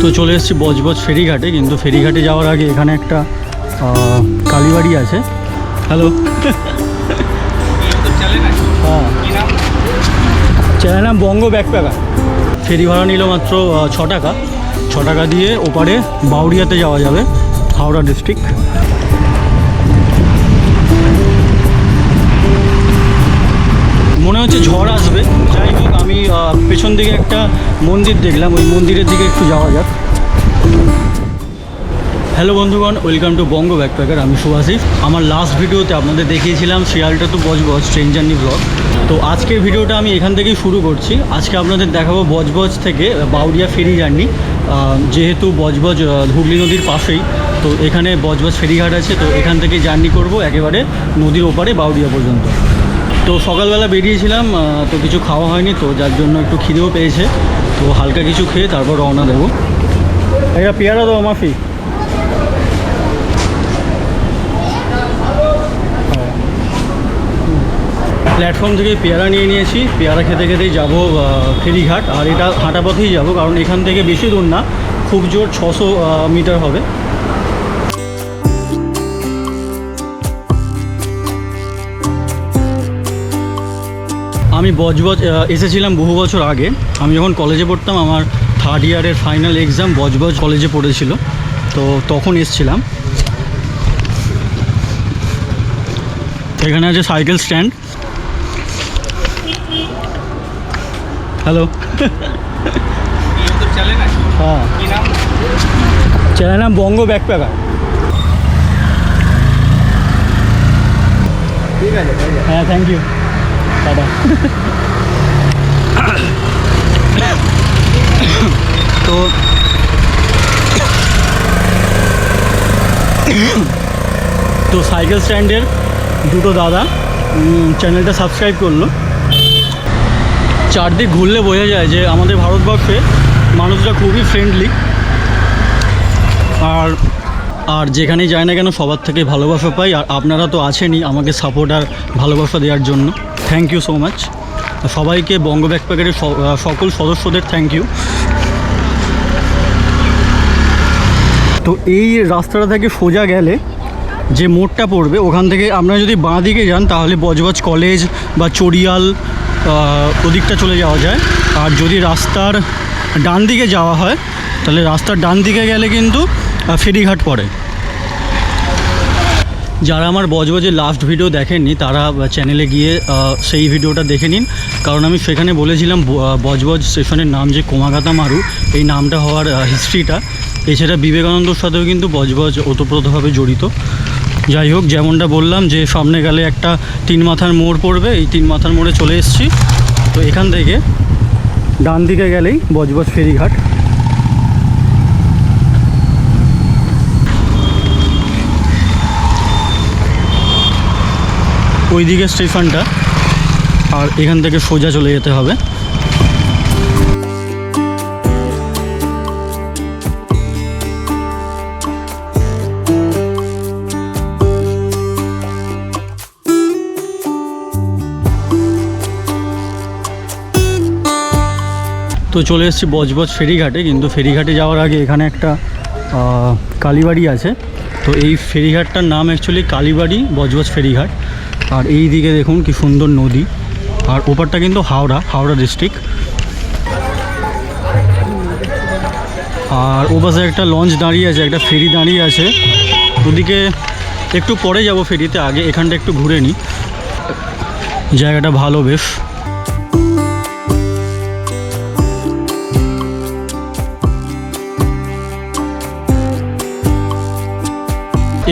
তো চলে এসেছি বজবজ ফেরিঘাটে, কিন্তু ফেরিঘাটে যাওয়ার আগে এখানে একটা কালীবাড়ি আছে। হ্যালো হ্যাঁ। চ্যানেল নাম বঙ্গ ব্যাকপ্যাকার। ফেরি ভাড়া নিল মাত্র ছ টাকা। ছ টাকা দিয়ে ওপারে বাউরিয়াতে যাওয়া যাবে, হাওড়া ডিস্ট্রিক্ট হচ্ছে ঝড় আসবে, যাই হোক, আমি পেছন দিকে একটা মন্দির দেখলাম, ওই মন্দিরের দিকে একটু যাওয়া যাক। হ্যালো বন্ধুগণ ওয়েলকাম টু বঙ্গ ব্যাকপ্যাকার আমি সুভাষিস। আমার লাস্ট ভিডিওতে আপনাদের দেখিয়েছিলাম শিয়ালটা তো বজবজ ট্রেন জার্নি ব্লগ তো আজকের ভিডিওটা আমি এখান থেকেই শুরু করছি। আজকে আপনাদের দেখাবো বজবজ থেকে বাউরিয়া ফেরি জার্নি। যেহেতু বজবজ হুগলি নদীর পাশেই, তো এখানে বজবজ ফেরিঘাট আছে, তো এখান থেকে জার্নি করব একেবারে নদীর ওপারে বাউরিয়া পর্যন্ত। তো সকালবেলা বেরিয়েছিলাম তো কিছু খাওয়া হয়নি, তো যার জন্য একটু খিদেও পেয়েছে। তো হালকা কিছু খেয়ে তারপর রওনা দেবো। এটা পেয়ারা দেবো মাফি। প্ল্যাটফর্ম থেকে পেয়ারা নিয়ে নিয়েছি। পেয়ারা খেতে খেতেই যাব ফেরিঘাট। আর এটা হাঁটা পথেই যাব, কারণ এখান থেকে বেশি দূর না, খুব জোর ছশো মিটার হবে। আমি বজবজ এসেছিলাম বহু বছর আগে। আমি যখন কলেজে পড়তাম আমার থার্ড ইয়ারের ফাইনাল এক্সাম বজবজ কলেজে পড়েছিল। তো তখন এসছিলাম। এখানে আছে সাইকেল স্ট্যান্ড হ্যালো হ্যাঁ। চ্যানেল নাম বঙ্গ ব্যাকপ্যাকার। ঠিক আছে হ্যাঁ থ্যাংক ইউ দাদা। তো তো সাইকেল স্ট্যান্ডের দুটো দাদা চ্যানেলটা সাবস্ক্রাইব করল। চারদিক ঘুরলে বোঝা যায় যে আমাদের ভারতবর্ষে মানুষরা খুবই ফ্রেন্ডলি আর আর যেখানেই যায় না কেন, সবার থেকে ভালোবাসা পাই। আর আপনারা তো আছেনই আমাকে সাপোর্ট আর ভালোবাসা দেওয়ার জন্য। থ্যাংক ইউ সো মাচ সবাইকে বঙ্গ ব্যাকপ্যাকের সকল সদস্যদের থ্যাংক ইউ তো এই রাস্তাটা থেকে সোজা গেলে যে মোড়টা পড়বে, ওখান থেকে আপনারা যদি বাঁ দিকে যান, তাহলে বজবজ কলেজ বা চড়িয়াল ওদিকটা চলে যাওয়া যায়। আর যদি রাস্তার ডান দিকে যাওয়া হয়, তাহলে রাস্তার ডান দিকে গেলে কিন্তু ফেরিঘাট পড়ে যারা আমার বজবজের লাস্ট ভিডিও দেখেননি, তারা চ্যানেলে গিয়ে সেই ভিডিওটা দেখে নিন। কারণ আমি সেখানে বলেছিলাম বজবজ স্টেশনের নাম যে কোমাগাতা মারু, এই নামটা হওয়ার হিস্ট্রিটা এছাড়া বিবেকানন্দর সাথেও কিন্তু বজবজ ওতপ্রোতভাবে জড়িত। যাই হোক, যেমনটা বললাম যে সামনে গেলে একটা তিন মাথার মোড় পড়বে, এই তিন মাথার মোড়ে চলে এসেছি। তো এখান থেকে ডান দিকে গেলেই বজবজ ফেরিঘাট। ওইদিকে স্টেশনটা, আর এখান থেকে সোজা চলে যেতে হবে। তো চলে এসেছি বজবজ ফেরিঘাটে, কিন্তু ফেরিঘাটে যাওয়ার আগে এখানে একটা কালীবাড়ি আছে। তো এই ফেরিঘাটটার নাম অ্যাকচুয়ালি কালীবাড়ি বজবজ ফেরিঘাট। আর এই দিকে দেখুন কি সুন্দর নদী। আর ওপারটা কিন্তু হাওড়া হাওড়া ডিস্ট্রিক্ট আর ও পাশে একটা লঞ্চ দাঁড়িয়ে আছে, একটা ফেরি দাঁড়িয়ে আছে। ওদিকে একটু পরে যাব ফেরিতে, আগে এখানটা একটু ঘুরে নিই। জায়গাটা ভালো বেশ।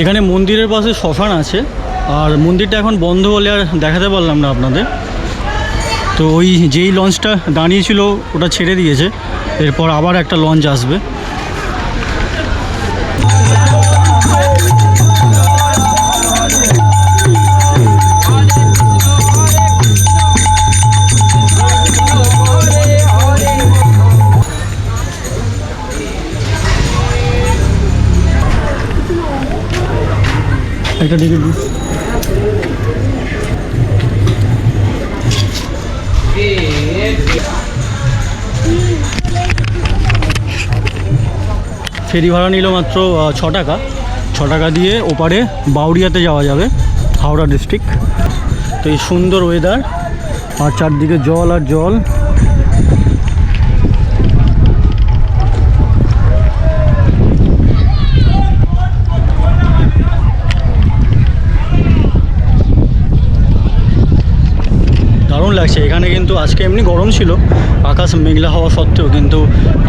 এখানে মন্দিরের পাশে শ্মশান আছে। আর মন্দিরটা এখন বন্ধ বলে আর দেখাতে পারলাম না আপনাদের। তো ওই যেই লঞ্চটা দাঁড়িয়েছিল, ওটা ছেড়ে দিয়েছে। এরপর আবার একটা লঞ্চ আসবে। একটা দিকে ফেরি ভাড়া নিল মাত্র ছ টাকা। ছ টাকা দিয়ে ওপারে বাউরিয়াতে যাওয়া যাবে, হাওড়া ডিস্ট্রিক্ট তো এই সুন্দর ওয়েদার আর চারদিকে জল আর জল। লাগছে। এখানে কিন্তু আজকে এমনি গরম ছিল, আকাশ মেঘলা হওয়া সত্ত্বেও কিন্তু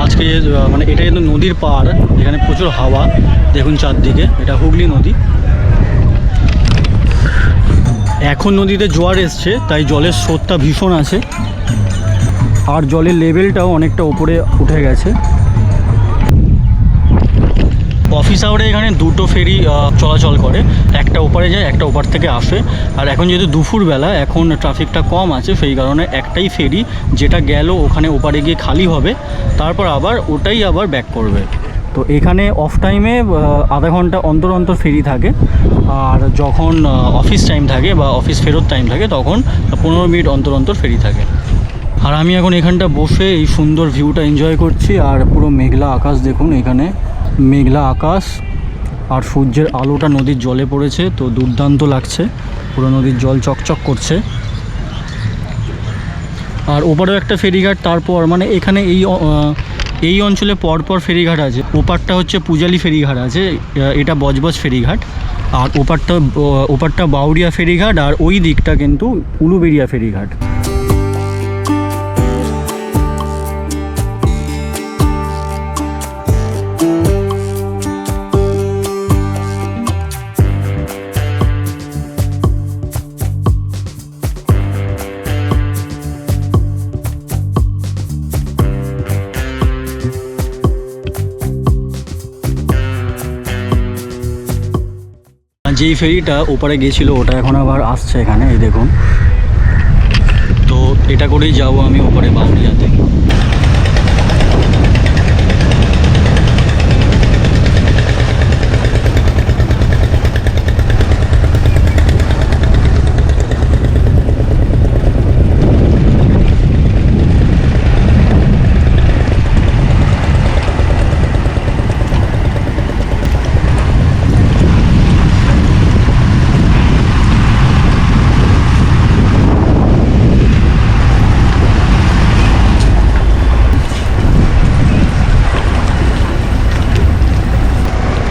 আজকে মানে এটা কিন্তু নদীর পাড়, এখানে প্রচুর হাওয়া, দেখুন চারদিকে, এটা হুগলি নদী। এখন নদীতে জোয়ার এসছে, তাই জলের স্রোতটা ভীষণ আছে। আর জলের লেভেলটাও অনেকটা উপরে উঠে গেছে। অফিস আওয়ারে এখানে দুটো ফেরি চলাচল করে। একটা ওপারে যায়, একটা ওপার থেকে আসে। আর এখন যেহেতু দুপুরবেলা, এখন ট্রাফিকটা কম আছে, সেই কারণে একটাই ফেরি যেটা গেল ওখানে ওপারে গিয়ে খালি হবে, তারপর আবার ওটাই আবার ব্যাক করবে। তো এখানে অফ টাইমে আধা ঘণ্টা অন্তর অন্তর ফেরি থাকে। আর যখন অফিস টাইম থাকে বা অফিস ফেরত টাইম থাকে, তখন পনেরো মিনিট অন্তর অন্তর ফেরি থাকে। আর আমি এখন এখানটা বসে এই সুন্দর ভিউটা এনজয় করছি। আর পুরো মেঘলা আকাশ দেখুন এখানে। মেঘলা আকাশ আর সূর্যের আলোটা নদীর জলে পড়েছে, তো দুর্দান্ত লাগছে। পুরো নদীর জল চকচক করছে। আর ওপারেও একটা ফেরিঘাট, তারপর মানে এখানে এই এই অঞ্চলে পরপর ফেরিঘাট আছে। ওপারটা হচ্ছে পূজালি ফেরিঘাট আছে এটা বজবজ ফেরিঘাট। আর ওপারটা ওপারটা বাউরিয়া ফেরিঘাট, আর ওই দিকটা কিন্তু উলুবেড়িয়া ফেরিঘাট। যেই ফেরিটা ওপারে গেছিল ওটা এখন আবার আসছে এখানে, এই দেখুন। তো এটা করেই যাব আমি ওপারে বাউরিয়াতে।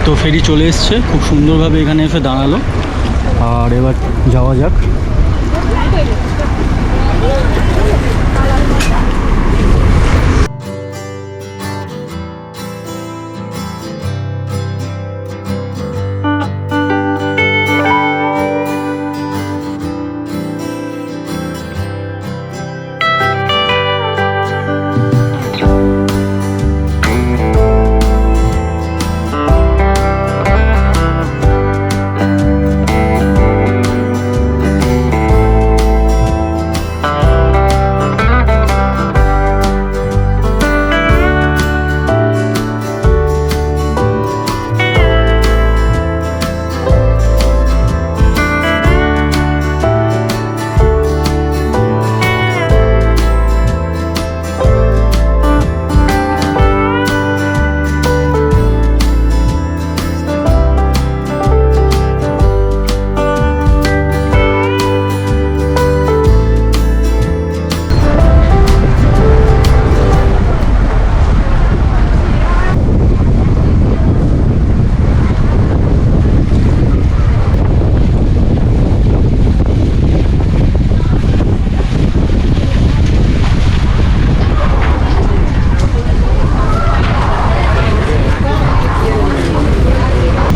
তো ফেরি চলে এসছে খুব সুন্দরভাবে এখানে এসে দাঁড়াল। আর এবার যাওয়া যাক।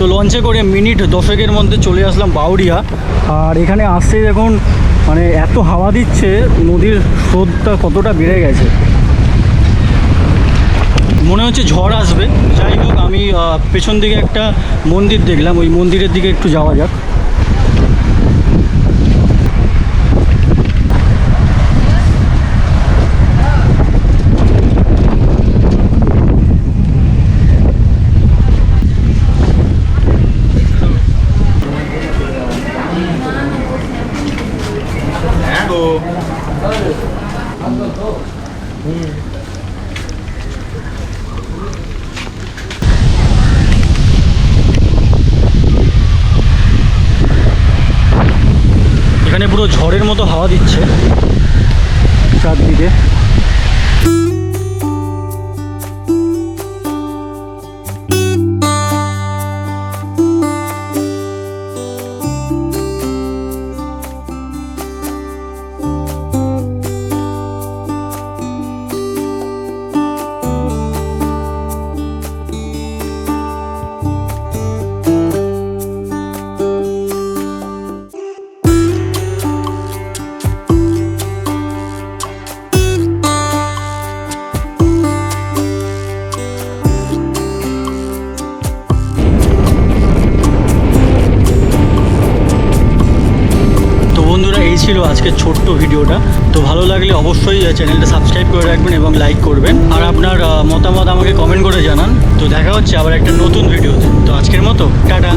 তো লঞ্চে করে মিনিট দশেকের মধ্যে চলে আসলাম বাউরিয়া। আর এখানে আসতে এখন মানে এত হাওয়া দিচ্ছে, নদীর স্রোতটা কতটা বেড়ে গেছে। মনে হচ্ছে ঝড় আসবে। যাই হোক, আমি পেছন দিকে একটা মন্দির দেখলাম, ওই মন্দিরের দিকে একটু যাওয়া যাক। পুরো ঝড়ের মতো হাওয়া দিচ্ছে চারদিকে। ছিল আজকের ছোট্ট ভিডিওটা। তো ভালো লাগলে অবশ্যই চ্যানেলটা সাবস্ক্রাইব করে রাখবেন এবং লাইক করবেন। আর আপনার মতামত আমাকে কমেন্ট করে জানান। তো দেখা হচ্ছে আবার একটা নতুন ভিডিও তো আজকের মতো, টাটা।